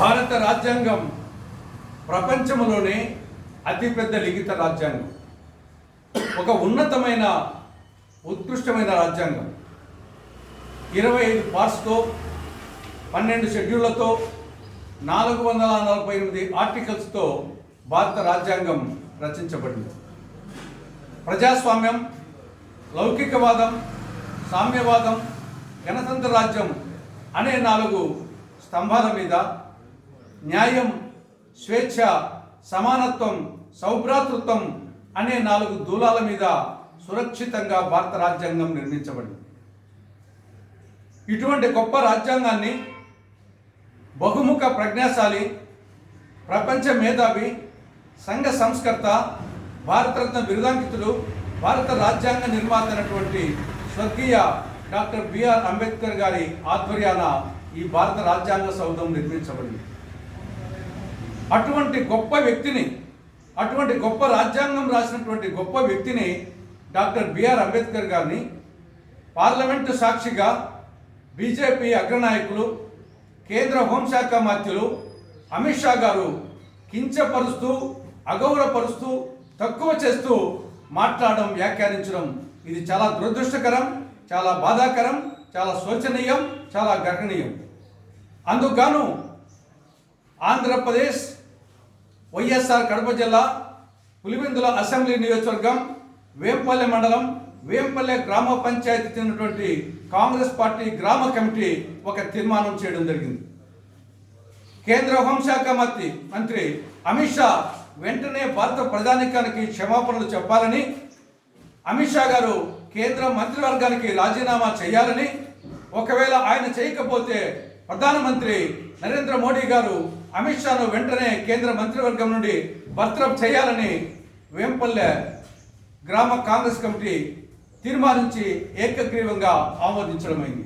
భారత రాజ్యాంగం ప్రపంచంలోనే అతిపెద్ద లిఖిత రాజ్యాంగం. ఒక ఉన్నతమైన ఉత్కృష్టమైన రాజ్యాంగం. ఇరవై ఐదు పార్ట్స్తో పన్నెండు షెడ్యూళ్ళతో నాలుగు వందల నలభై ఎనిమిది ఆర్టికల్స్తో భారత రాజ్యాంగం రచించబడింది. ప్రజాస్వామ్యం లౌకికవాదం సామ్యవాదం గణతంత్ర రాజ్యం అనే నాలుగు స్తంభాల మీద న్యాయం స్వేచ్ఛ సమానత్వం సౌభ్రాతృత్వం అనే నాలుగు దూలాల మీద సురక్షితంగా భారత రాజ్యాంగం నిర్మించబడింది. ఇటువంటి గొప్ప రాజ్యాంగాన్ని బహుముఖ ప్రజ్ఞాశాలి ప్రపంచ మేధావి సంఘ సంస్కర్త భారతరత్న బిరుదాంకితులు భారత రాజ్యాంగ నిర్మాత అయినటువంటి స్వర్గీయ డాక్టర్ బిఆర్ అంబేద్కర్ గారి ఆధ్వర్యాన ఈ భారత రాజ్యాంగ సౌధం నిర్మించబడింది. అటువంటి గొప్ప వ్యక్తిని అటువంటి గొప్ప రాజ్యాంగం రాసినటువంటి గొప్ప వ్యక్తిని డాక్టర్ బిఆర్ అంబేద్కర్ గారిని పార్లమెంటు సాక్షిగా బీజేపీ అగ్రనాయకులు కేంద్ర హోంశాఖ మంత్రులు అమిత్ షా గారు కించపరుస్తూ అగౌరవపరుస్తూ తక్కువ చేస్తూ మాట్లాడడం వ్యాఖ్యానించడం ఇది చాలా దురదృష్టకరం చాలా బాధాకరం చాలా శోచనీయం చాలా గర్హనీయం. అందుకు ఆంధ్రప్రదేశ్ వైఎస్ఆర్ కడప జిల్లా పులివెందుల అసెంబ్లీ నియోజకవర్గం వేంపల్లె మండలం వేంపల్లె గ్రామ పంచాయతీ చెందినటువంటి కాంగ్రెస్ పార్టీ గ్రామ కమిటీ ఒక తీర్మానం చేయడం జరిగింది. కేంద్ర హోంశాఖ మంత్రి మంత్రి అమిత్ షా వెంటనే భారత ప్రధానికానికి క్షమాపణలు చెప్పాలని అమిత్ షా గారు కేంద్ర మంత్రివర్గానికి రాజీనామా చేయాలని ఒకవేళ ఆయన చేయకపోతే ప్రధానమంత్రి నరేంద్ర మోడీ గారు అమిత్ షాను వెంటనే కేంద్ర మంత్రివర్గం నుండి బర్తరఫ్ చేయాలని వేంపల్లె గ్రామ కాంగ్రెస్ కమిటీ తీర్మానించి ఏకగ్రీవంగా ఆమోదించడమైంది.